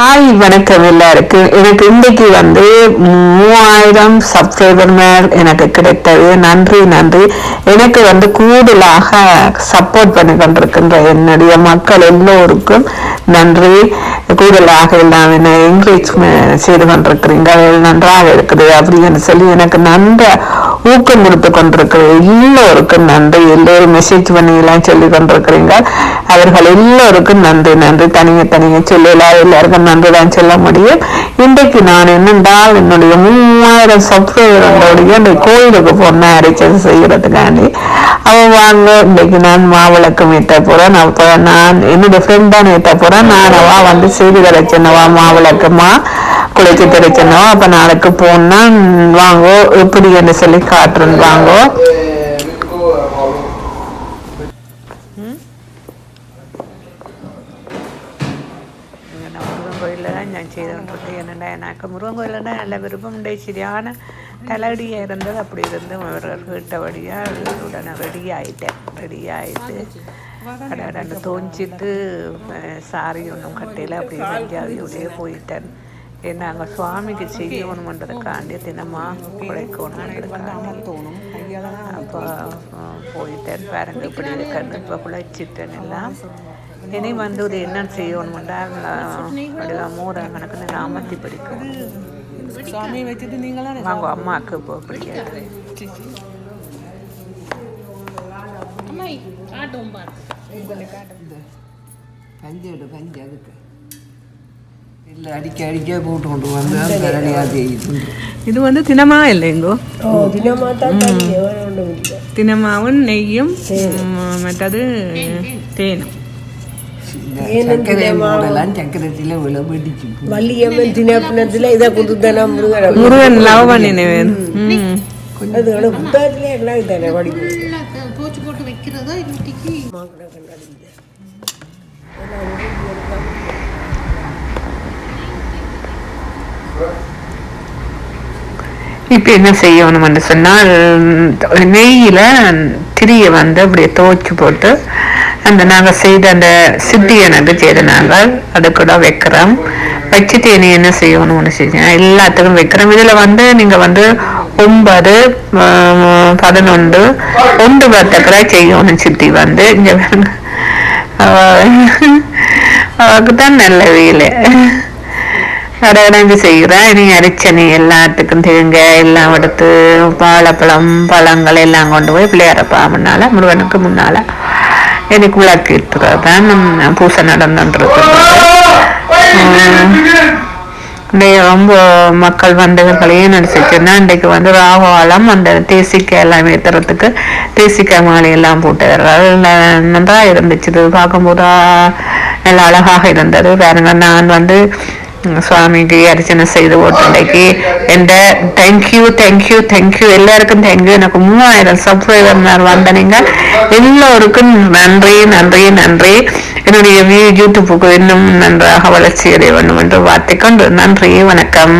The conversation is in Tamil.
ஹாய் வணக்கம் எல்லாருக்கும். எனக்கு இன்னைக்கு வந்து மூவாயிரம் சப்ஸ்கிரைபர் மேல் எனக்கு கிடைத்தது. நன்றி நன்றி. எனக்கு வந்து கூடுதலாக சப்போர்ட் பண்ணி கொண்டிருக்கின்ற என்னுடைய மக்கள் எல்லோருக்கும் நன்றி. கூடுதலாக எல்லாம் என்ன என்கரேஜ் செய்து கொண்டிருக்கிறீங்க. அது நன்றாக இருக்குது அப்படின்னு சொல்லி எனக்கு நன்ற ஊக்கம் கொடுத்து கொண்டிருக்கிற எல்லோருக்கும் நன்றி. எல்லோரும் மெசேஜ் பண்ணியெல்லாம் சொல்லி கொண்டிருக்கிறீங்க. அவர்கள் எல்லோருக்கும் நன்றி நன்றி. தனிங்க தனிங்க சொல்லலாம் எல்லாருக்கும் நன்றி தான் சொல்ல முடியும். இன்றைக்கு நான் என்னென்றால் என்னுடைய மூவாயிரம் சப்ஸ்கிரைபர்களுடைய இந்த கோயிலுக்கு பொண்ணை அரைச்சது செய்யறதுக்காண்டி. அவன் வாங்க இன்னைக்கு நான் மாவிளக்கு ஏற்ற போறேன். அப்போ நான் என்னுடைய ஃப்ரெண்ட் தான் ஏற்ற போறேன். நான் அவா வந்து செய்தி கிடைச்சனவா மாவிளக்குமா? குளிச்சு தெரிச்சனவா அப்ப நாளைக்கு போனா வாங்கோ எப்படி என்று சொல்லி காட்டுறேன் வாங்கோ. முருகன் கோயிலில் தான் நான் செய்து எனக்கு முருகன் கோயிலில் நல்ல விருப்பம் உண்டை சரியான தலையடியாக இருந்தது அப்படி இருந்து அவர்கள் கேட்டபடியாக உடனே ரெடி ஆகிட்டேன் ரெடி ஆகிட்டு கடை ரெண்டு தோஞ்சிட்டு சாரி ஒன்றும் கட்டையில் அப்படி செஞ்சாவியோடய போயிட்டேன் அங்கே சுவாமிக்கு செய்யணுமன்றதுக்காண்டி தினமாக குழைக்கணுமன்றதுக்காண்டி அப்போ அஹ், போயிட்டேன் பாருங்க இப்படி இருக்கன்னு இப்போ குழைச்சிட்டேன் எல்லாம் இனி வந்து இது என்ன செய்யணும்டா மூட கணக்குன்னு நாமத்தி படிக்கணும் சாமி வச்சுட்டு நீங்களாம் வாங்க அம்மாவுக்கு இப்போ பிடிக்காது பஞ்சு எடு பஞ்சு அதுக்கு இல்லை அடிக்க அடிக்க போட்டு கொண்டு வந்து அந்த ரெடியாக செய்யுது இது வந்து தினமா இல்லைங்கோ தினமாவும் நெய்யும் மற்றது தேனும் வள்ளியம்மன் தினப்பினத்தில் இதை கொடுத்தானா முருகன் முருகன் லவ் பண்ணினேன் ம் அதுகளோட புத்தகத்திலே எல்லாம் தானே படிப்பு போச்சு போட்டு வைக்கிறதா இல்லாட்டிக்கு இப்போ என்ன செய்யணும்னு சொன்னால் நெய்யில் திரியை வந்து அப்படியே துவச்சி போட்டு அந்த நாங்கள் செய்த அந்த சித்தி எனக்கு செய்த நாங்கள் அது கூட வைக்கிறோம். வச்சுட்டு இனி என்ன செய்யணும்னு செஞ்சேன் எல்லாத்துக்கும் வைக்கிறோம். இதில் வந்து நீங்கள் வந்து ஒன்பது பதினொன்று ஒன்று பத்தக்கரை செய்யணும் சித்தி வந்து. இங்கே அவருக்கு தான் நல்ல வேலை. கடகடைஞ்சு செய்கிறேன் இனி அரிச்சனி எல்லாத்துக்கும் தேங்காய் எல்லாம் எடுத்து வாழைப்பழம் பழங்கள் எல்லாம் கொண்டு போய் பிள்ளையாரப்பா முன்னால முருகனுக்கு முன்னால. எனக்கு விளக்கிட்டு தான் பூசை நடந்துன்றது ரொம்ப மக்கள் வந்தவர்களையும் நடிச்சிச்சுன்னா இன்றைக்கு வந்து ராகுவாலம் அந்த தேசிக்காய் எல்லாம் ஏற்றுறதுக்கு தேசிக்காய் மாலை எல்லாம் போட்டு நன்றாக இருந்துச்சு. இது பார்க்கும்போது நல்லா அழகாக இருந்தது. பாருங்க நான் வந்து உம், சுவாமிக்கு அர்ச்சனை செய்து போட்டுண்டைக்கு எந்த thank you thank you thank you எல்லாருக்கும் தேங்க்யூ எனக்கு மூவாயிரம் சப்ஸ்கிரைபர் வந்த எல்லோருக்கும் நன்றி நன்றி நன்றி. என்னுடைய யூடியூப்புக்கு இன்னும் நன்றாக வளர்ச்சி அடைய வேண்டும் என்று வார்த்தைக்கொண்டு நன்றி வணக்கம்.